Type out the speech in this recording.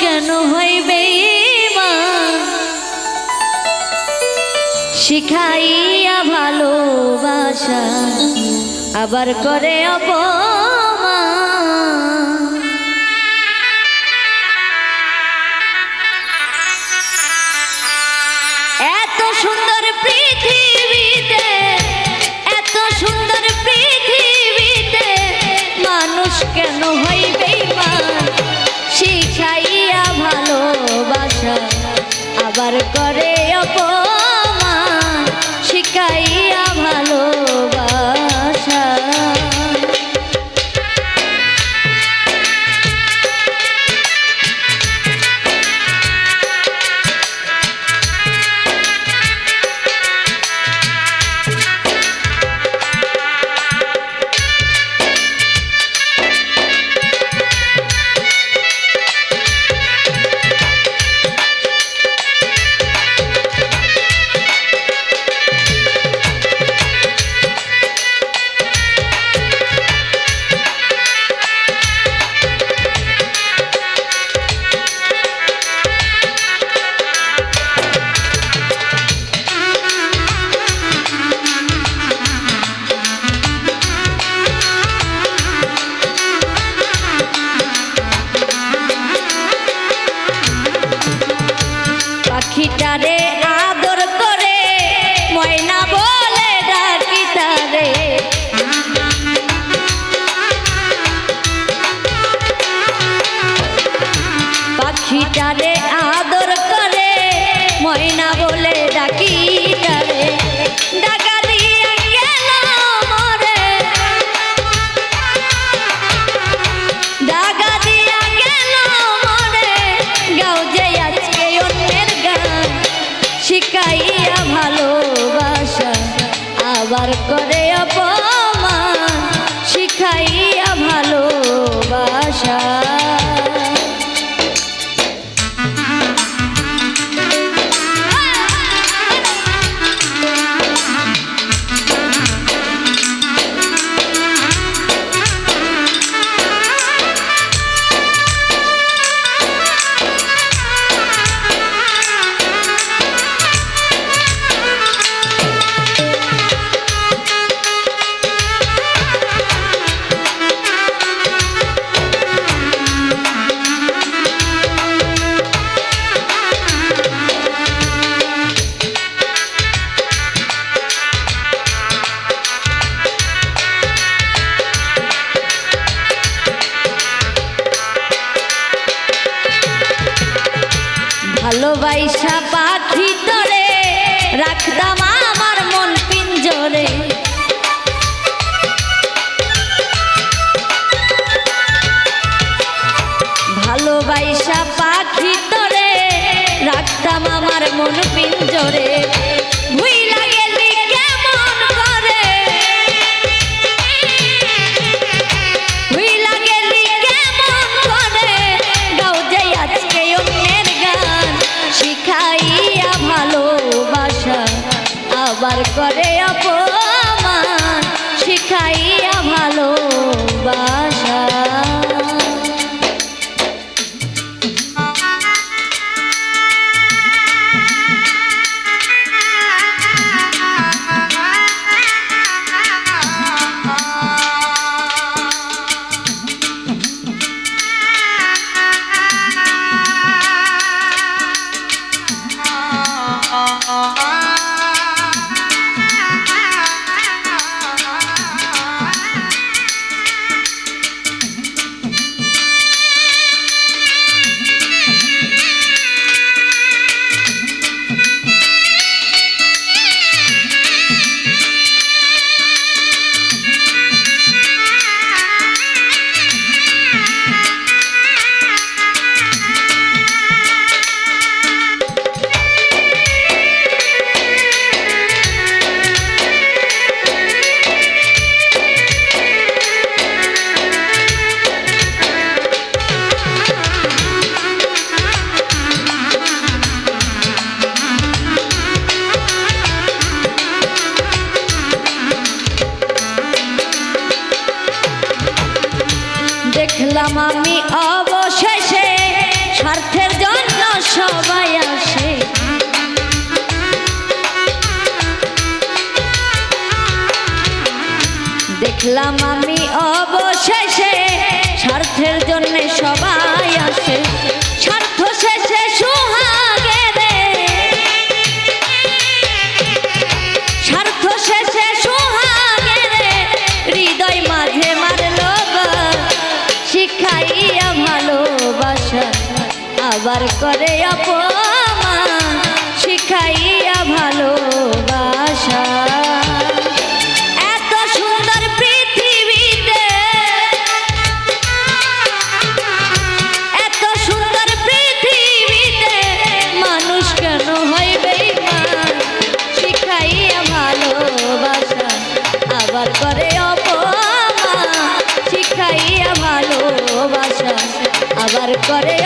কেন হইবে? শিখাইয়া ভালোবাসা, আবার করে অপমান এত সুন্দর এত সুন্দর পৃথিবীতে মানুষ কেন হইবে আবার করে অপমান করে ভালোবাসা পাখি তোরে রাখতাম আমার মন পিঞ্জরে। ভালোবাসা পাখি তরে রাখতাম আমার মন পিঞ্জরে। করে অপমান দেখলাম আমি অবশেষে স্বার্থের জন্য সবাই আসে। দেখলাম আমি করে অপমান, শিখাইয়া ভালোবাসা। এত সুন্দর এত সুন্দর পৃথিবীতে মানুষ কেন শিখাইয়া আবার করে অপমান, শিখাইয়া ভালোবাসা, আবার করে